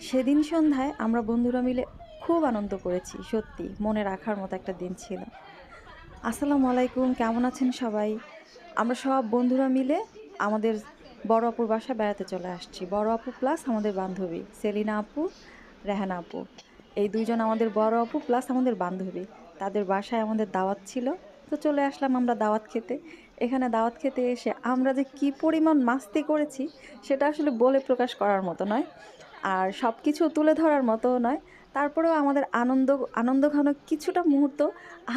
সেদিন সন্ধ্যায় আমরা বন্ধুরা মিলে খুব আনন্দ করেছি, সত্যি মনে রাখার মতো একটা দিন ছিল। আসসালামু আলাইকুম, কেমন আছেন সবাই? আমরা সব বন্ধুরা মিলে আমাদের বড় আপুর বাসা বেড়াতে চলে আসছি। বড় আপু প্লাস আমাদের বান্ধবী, সেলিনা আপু, রেহানা আপু। এই দুইজন আমাদের বড় আপু প্লাস আমাদের বান্ধবী। তাদের বাসায় আমাদের দাওয়াত ছিল। তো চলে আসলাম আমরা দাওয়াত খেতে। এখানে দাওয়াত খেতে এসে আমরা যে কি পরিমাণ মাস্তি করেছি, সেটা আসলে বলে প্রকাশ করার মতো নয়। আর সব কিছু তুলে ধরার মতো নয়। তারপরেও আমাদের আনন্দ, আনন্দঘন কিছুটা মুহূর্ত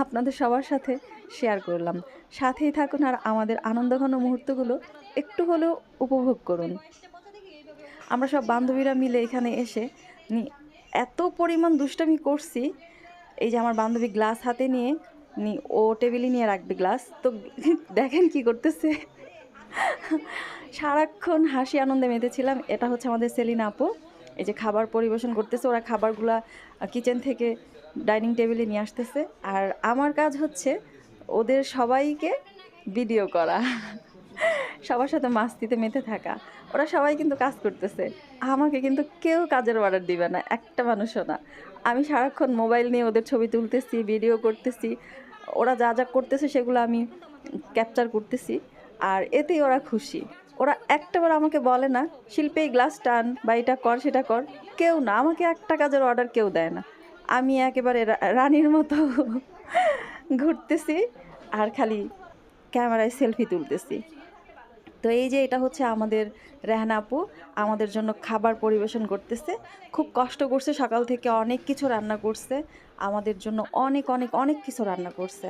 আপনাদের সবার সাথে শেয়ার করলাম। সাথেই থাকুন আর আমাদের আনন্দঘন মুহূর্তগুলো একটু হলেও উপভোগ করুন। আমরা সব বান্ধবীরা মিলে এখানে এসে এত পরিমাণ দুষ্টামি করছি, এই যে আমার বান্ধবী গ্লাস হাতে নিয়ে ও টেবিলে নিয়ে রাখবে গ্লাস। তো দেখেন কি করতেছে। সারাক্ষণ হাসি আনন্দে মেতেছিলাম। এটা হচ্ছে আমাদের সেলিনা আপু। এই যে খাবার পরিবেশন করতেছে, ওরা খাবারগুলা কিচেন থেকে ডাইনিং টেবিলে নিয়ে আসতেছে। আর আমার কাজ হচ্ছে ওদের সবাইকে ভিডিও করা। সবার সাথে মাস্তিতে মেতে থাকা। ওরা সবাই কিন্তু কাজ করতেছে। আমাকে কিন্তু কেউ কাজের অর্ডার দিবে না। একটা মানুষও না। আমি সারাক্ষণ মোবাইল নিয়ে ওদের ছবি তুলতেছি ভিডিও করতেছি। ওরা যা যা করতেছে সেগুলো আমি ক্যাপচার করতেছি। আর এতেই ওরা খুশি। ওরা একটাবার আমাকে বলে না, শিল্পে, এই গ্লাস টান বা এটা কর, সেটা কর। কেউ না, আমাকে একটা কাজের অর্ডার কেউ দেয় না। আমি একেবারে রানীর মতো ঘুরতেছি আর খালি ক্যামেরায় সেলফি তুলতেছি। তো এই যে এটা হচ্ছে আমাদের রেহানা আপু, আমাদের জন্য খাবার পরিবেশন করতেছে। খুব কষ্ট করছে, সকাল থেকে অনেক কিছু রান্না করছে। আমাদের জন্য অনেক অনেক অনেক কিছু রান্না করছে।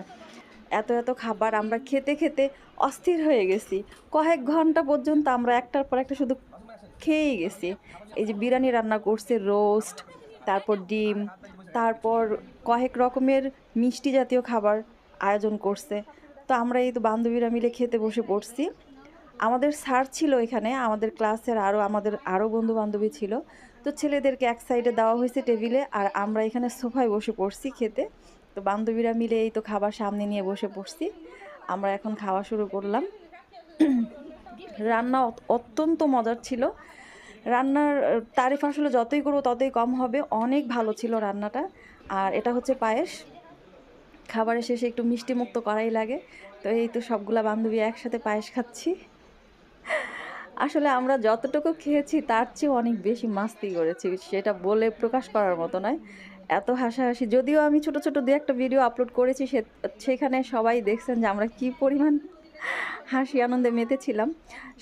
এত এত খাবার আমরা খেতে খেতে অস্থির হয়ে গেছি। কয়েক ঘণ্টা পর্যন্ত আমরা একটার পর একটা শুধু খেয়েই গেছি। এই যে বিরিয়ানি রান্না করছে, রোস্ট, তারপর ডিম, তারপর কয়েক রকমের মিষ্টি জাতীয় খাবার আয়োজন করছে। তো আমরা এই তো বান্ধবীরা মিলে খেতে বসে পড়ছি। আমাদের স্যার ছিল এখানে, আমাদের ক্লাসের আরও আমাদের আরও বন্ধু বান্ধবী ছিল। তো ছেলেদেরকে এক সাইডে দেওয়া হয়েছে টেবিলে, আর আমরা এখানে সোফায় বসে পড়ছি খেতে। তো বান্ধবীরা মিলে এই তো খাবার সামনে নিয়ে বসে পড়ছি। আমরা এখন খাওয়া শুরু করলাম। রান্না অত্যন্ত মজার ছিল। রান্নার, তারিফ আসলে যতই করব ততই কম হবে। অনেক ভালো ছিল রান্নাটা। আর এটা হচ্ছে পায়েস। খাবারের শেষে একটু মিষ্টি মুক্ত করাই লাগে। তো এই তো সবগুলা বান্ধবী একসাথে পায়েস খাচ্ছি। আসলে আমরা যতটুকু খেয়েছি, তার চেয়ে অনেক বেশি মাস্তি করেছি। সেটা বলে প্রকাশ করার মতো নয়। এত হাসাহাসি। যদিও আমি ছোট ছোট দু একটা ভিডিও আপলোড করেছি, সে, সেখানে সবাই দেখছেন যে আমরা কি পরিমাণ হাসি, আনন্দে মেতেছিলাম।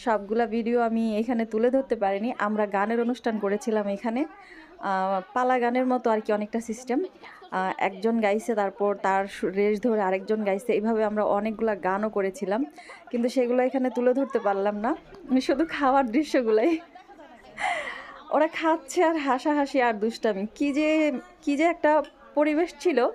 সবগুলা ভিডিও আমি এখানে তুলে ধরতে পারিনি। আমরা গানের অনুষ্ঠান করেছিলাম এখানে। পালা গানের মতো আর কি অনেকটা সিস্টেম একজন গাইছে, তারপর তার সু- রেশ ধরে আরেকজন গাইছে। এইভাবে আমরা অনেকগুলা গানও করেছিলাম, কিন্তু সেগুলো এখানে তুলে ধরতে পারলাম না। শুধু খাওয়ার দৃশ্যগুলাই। ওরা খাচ্ছে আর হাসাহাসি আর দুষ্টামি। কি যে কি যে একটা পরিবেশ ছিল,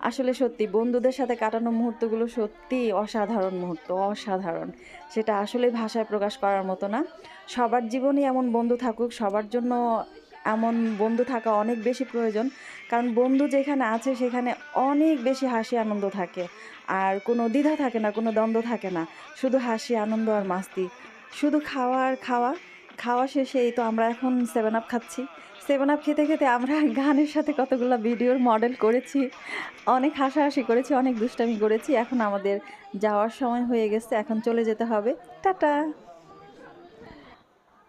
আসলে সত্যি বন্ধুদের সাথে কাটানো মুহূর্তগুলো সত্যি অসাধারণ মুহূর্ত, অসাধারণ। সেটা আসলে ভাষায় প্রকাশ করার মতো না। সবার জীবনে এমন বন্ধু থাকুক, সবার জন্য এমন বন্ধু থাকা অনেক বেশি প্রয়োজন। কারণ বন্ধু যেখানে আছে, সেখানে অনেক বেশি হাসি আনন্দ থাকে। আর কোনো দ্বিধা থাকে না, কোনো দ্বন্দ্ব থাকে না। শুধু হাসি, আনন্দ আর মাস্তি। শুধু খাওয়া আর খাওয়া। খাওয়া শেষে এই তো আমরা এখন সেভেন আপ খাচ্ছি। সেভেন আপ খেতে খেতে আমরা গানের সাথে কতগুলো ভিডিওর মডেল করেছি। অনেক হাসাহাসি করেছি, অনেক দুষ্টামি করেছি। এখন আমাদের যাওয়ার সময় হয়ে গেছে। এখন চলে যেতে হবে। টাটা!